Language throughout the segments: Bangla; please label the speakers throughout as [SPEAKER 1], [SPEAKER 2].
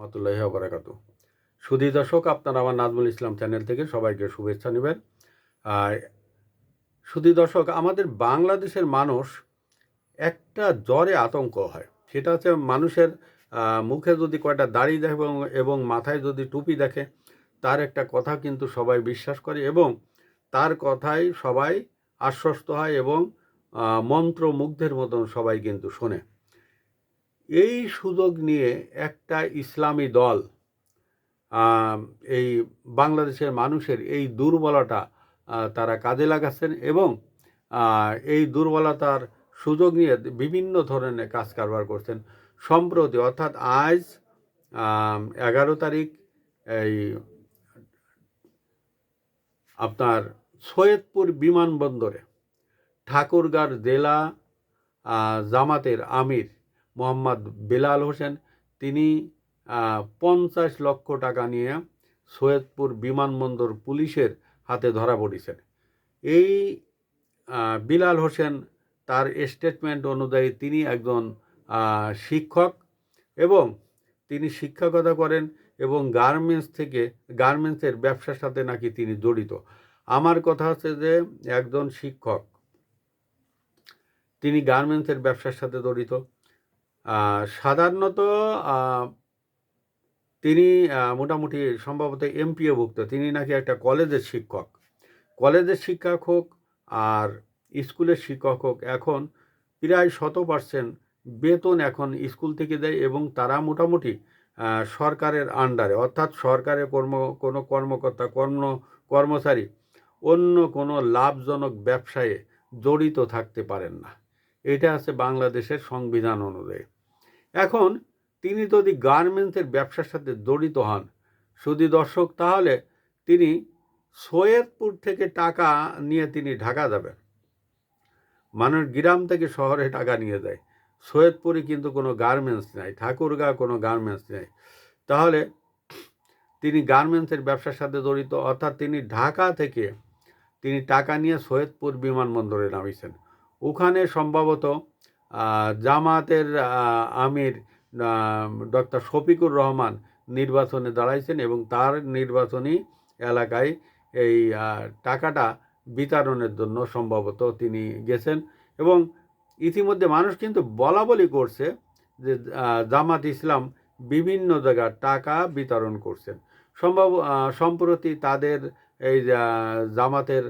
[SPEAKER 1] রহমতুল্লাহ বারাকাত সুধী দর্শক, আপনারা আমার নাজমুল ইসলাম চ্যানেল থেকে সবাইকে শুভেচ্ছা নেবেন। আর সুধী দর্শক, আমাদের বাংলাদেশের মানুষ একটা জ্বরে আতঙ্ক হয়। সেটা হচ্ছে মানুষের মুখে যদি কয়টা দাড়ি দেখে এবং মাথায় যদি টুপি দেখে, তার একটা কথা কিন্তু সবাই বিশ্বাস করে এবং তার কথাই সবাই আশ্বস্ত হয় এবং মন্ত্রমুগ্ধের মতন সবাই কিন্তু শোনে। এই সুযোগ নিয়ে একটা ইসলামী দল এই বাংলাদেশের মানুষের এই দুর্বলতা তারা কাজে লাগাচ্ছেন এবং এই দুর্বলতার সুযোগ নিয়ে বিভিন্ন ধরনের কাজ কারবার করছেন। সম্প্রতি অর্থাৎ আজ এগারো তারিখ, এই আপনার সৈয়দপুর বিমানবন্দরে ঠাকুরগাঁর জেলা জামাতের আমির মোহাম্মদ বেলাল হোসেন, তিনি পঞ্চাশ লক্ষ টাকা নিয়ে সৈয়দপুর বিমানবন্দর পুলিশের হাতে ধরা পড়েছেন। এই বিলাল হোসেন তার স্টেটমেন্ট অনুযায়ী তিনি একজন শিক্ষক এবং তিনি শিক্ষকতা করেন এবং গার্মেন্টস থেকে গার্মেন্টসের ব্যবসার সাথে নাকি তিনি জড়িত। আমার কথা হচ্ছে যে, একজন শিক্ষক, তিনি গার্মেন্টসের ব্যবসার সাথে জড়িত। সাধারণত তিনি মোটামুটি সম্ভবত এমপিওভুক্ত। তিনি নাকি একটা কলেজের শিক্ষক। কলেজের শিক্ষক হোক আর স্কুলের শিক্ষক হোক, এখন প্রায় শত পার্সেন্ট বেতন এখন স্কুল থেকে দেয় এবং তারা মোটামুটি সরকারের আন্ডারে। অর্থাৎ সরকারের কর্ম, কোনো কর্মকর্তা, কর্ম, কর্মচারী অন্য কোনো লাভজনক ব্যবসায়ে জড়িত থাকতে পারেন না। এটা আছে বাংলাদেশের সংবিধান অনুযায়ী। এখন তিনি যদি গার্মেন্টসের ব্যবসার সাথে জড়িত হন শুধু দর্শক, তাহলে তিনি সৈয়দপুর থেকে টাকা নিয়ে তিনি ঢাকা যাবেন। মানুষ গ্রাম থেকে শহরে টাকা নিয়ে যায়। সৈয়দপুরে কিন্তু কোনো গার্মেন্টস নাই, ঠাকুরগাঁ কোনো গার্মেন্টস নেই। তাহলে তিনি গার্মেন্টসের ব্যবসার সাথে জড়িত, অর্থাৎ তিনি ঢাকা থেকে তিনি টাকা নিয়ে সৈয়দপুর বিমানবন্দরে নামিয়েছেন। ওখানে সম্ভবত জামাতের আমির ডক্টর শফিকুর রহমান নির্বাচনে দাঁড়াইছেন এবং তার নির্বাচনী এলাকায় এই টাকাটা বিতরণের জন্য সম্ভবত তিনি গেছেন এবং ইতিমধ্যে মানুষ কিন্তু বলা বলি করছে যে জামাত ইসলাম বিভিন্ন জায়গায় টাকা বিতরণ করছেন। সম্ভব সম্প্রতি তাদের এই জামাতের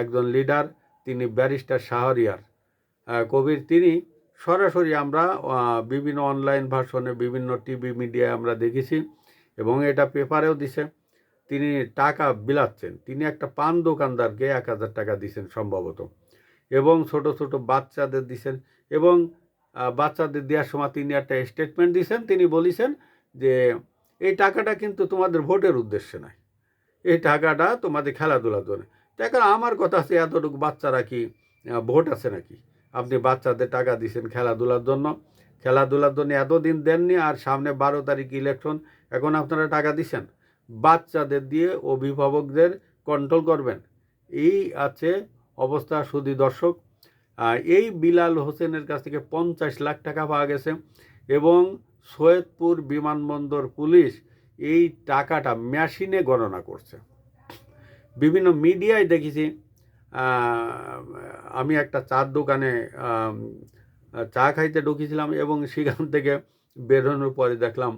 [SPEAKER 1] একজন লিডার তিনি ব্যারিস্টার শাহরিয়ার। কবির তিনি সরাসরি আমরা বিভিন্ন অনলাইন ভার্সনে বিভিন্ন টিভি মিডিয়ায় আমরা দেখেছি এবং এটা পেপারেও দিছে। তিনি টাকা বিলাচ্ছেন। তিনি একটা পান দোকানদারকে এক হাজার টাকা দিছেন সম্ভবত। এবং ছোট ছোট বাচ্চাদের দিছেন এবং বাচ্চাদের দেওয়ার সময় তিনি একটা স্টেটমেন্ট দিছেন। তিনি বলেছেন যে, এই টাকাটা কিন্তু তোমাদের ভোটের উদ্দেশ্যে নয়। এই টাকাটা তোমাদের খেলাধুলার জন্য। তো এখন আমার কথা আছে, এতটুকু বাচ্চারা কি ভোট আছে নাকি? আপনি বাচ্চাদের টাকা দিছেন খেলাধুলার জন্য। খেলাধুলার জন্য এতদিন দেননি, আর সামনে বারো তারিখ ইলেকশন এখন আপনারা টাকা দিছেন। বাচ্চাদের দিয়ে অভিভাবকদের কন্ট্রোল করবেন। এই আছে অবস্থা সুদী দর্শক। এই বিলাল হোসেনের কাছ থেকে পঞ্চাশ লাখ টাকা পাওয়া গেছে এবং সৈয়দপুর বিমানবন্দর পুলিশ এই টাকাটা মেশিনে গণনা করছে। বিভিন্ন মিডিয়ায় দেখেছি আমি একটা চার দোকানে চা খাইতে ঢুকেছিলাম এবং সেখান থেকে বেরোনোর পরে দেখলাম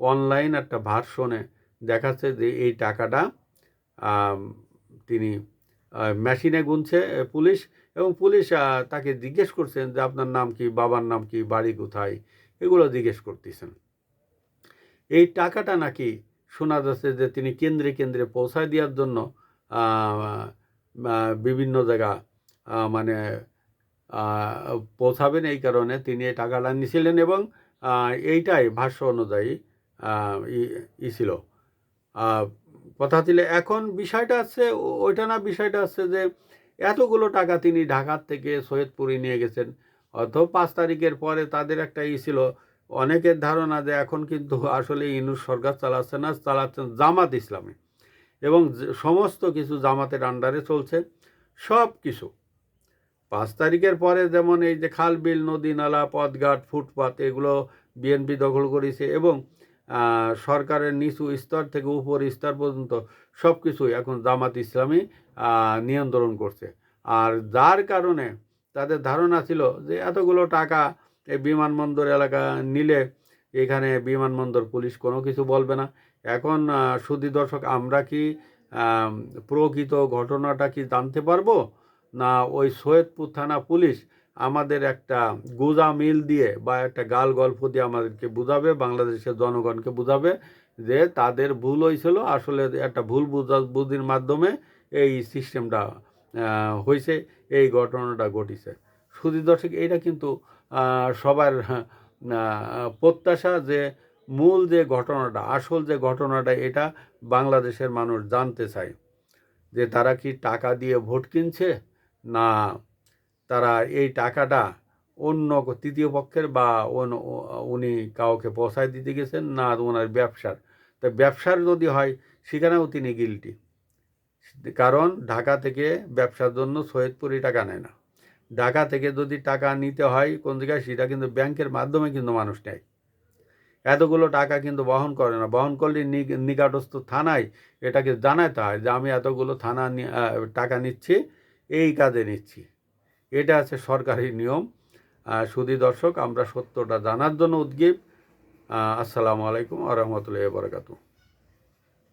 [SPEAKER 1] অনলাইন একটা ভার্সনে দেখাচ্ছে যে এই টাকাটা তিনি মেশিনে গুনছে পুলিশ এবং পুলিশ তাকে জিজ্ঞেস করছেন যে আপনার নাম কি, বাবার নাম কি, বাড়ি কোথায়, এগুলো জিজ্ঞেস করতেছেন। এই টাকাটা নাকি শোনা যাচ্ছে যে তিনি কেন্দ্রে কেন্দ্রে পৌঁছায় দেওয়ার জন্য বিভিন্ন জায়গা মানে পৌঁছাবেন এই কারণে তিনি এই টাকাটা নিয়েছিলেন এবং এইটাই ভাষ্য অনুযায়ী ই- ছিল। কথা ছিল এখন বিষয়টা আছে ওইটা না, বিষয়টা আছে যে এতগুলো টাকা তিনি ঢাকার থেকে সৈয়দপুরে নিয়ে গেছেন। অথ পাঁচ তারিখের পরে তাদের একটা ই ছিল, অনেকের ধারণা যে এখন কিন্তু আসলে ইনুস সরকার চালাচ্ছে না, চালাচ্ছেন জামাত ইসলামে। সমস্ত কিছু জামাতের আন্ডারে চলছে, সব কিছু। পাঁচ তারিখের পরে যেমন এই যে খাল, বিল, নদী, নালা, পথঘাট, ফুটপাত, এগুলো বিএনপি দখল করেছে এবং সরকারের নিচু স্তর থেকে উপর স্তর পর্যন্ত সব কিছুই এখন জামাত ইসলামী নিয়ন্ত্রণ করছে। আর যার কারণে তাদের ধারণা ছিল যে এতগুলো টাকা এই বিমানবন্দর এলাকা নিলে এখানে বিমানবন্দর পুলিশ কোনো কিছু বলবে না। এখন সুধী দর্শক, আমরা কি প্রকৃত ঘটনাটা কি জানতে পারব? না ওই সৈয়দপুর থানা পুলিশ আমাদের একটা গোজা মিল দিয়ে বা একটা গাল গল্প দিয়ে আমাদেরকে বুঝাবে, বাংলাদেশের জনগণকে বুঝাবে যে তাদের ভুল হয়েছিল। আসলে একটা ভুল বুঝা বুদ্ধির মাধ্যমে এই সিস্টেমটা হয়েছে, এই ঘটনাটা ঘটিছে। সুধী দর্শক, এইটা কিন্তু সবার প্রত্যাশা যে মূল যে ঘটনাটা, আসল যে ঘটনাটা, এটা বাংলাদেশের মানুষ জানতে চায় যে তারা কি টাকা দিয়ে ভোট কিনছে না তারা এই টাকাটা অন্য তৃতীয় পক্ষের বা উনি কাউকে পৌঁছায় দিতে গেছেন না ওনার ব্যবসার। তা ব্যবসার যদি হয়, সেখানেও তিনি গিলটি কারণ ঢাকা থেকে ব্যবসার জন্য সৈয়দপুরি টাকা নেয় না। ঢাকা থেকে যদি টাকা নিতে হয় কোন জায়গায়, সেটা কিন্তু ব্যাংকের মাধ্যমে কিন্তু মানুষ নেয়। এতগুলো টাকা কিন্তু বহন করে না। বহন করলে নিকটস্থ থানায় এটাকে জানাতে হয় যে আমি এতগুলো থানা টাকা নিচ্ছি, এই কাজে নিচ্ছি। এটা আছে সরকারি নিয়ম। সুদী দর্শক, আমরা সত্যটা জানার জন্য উদ্গীব। আসসালামু আলাইকুম আ রহমতুল্লাহ বরকাতু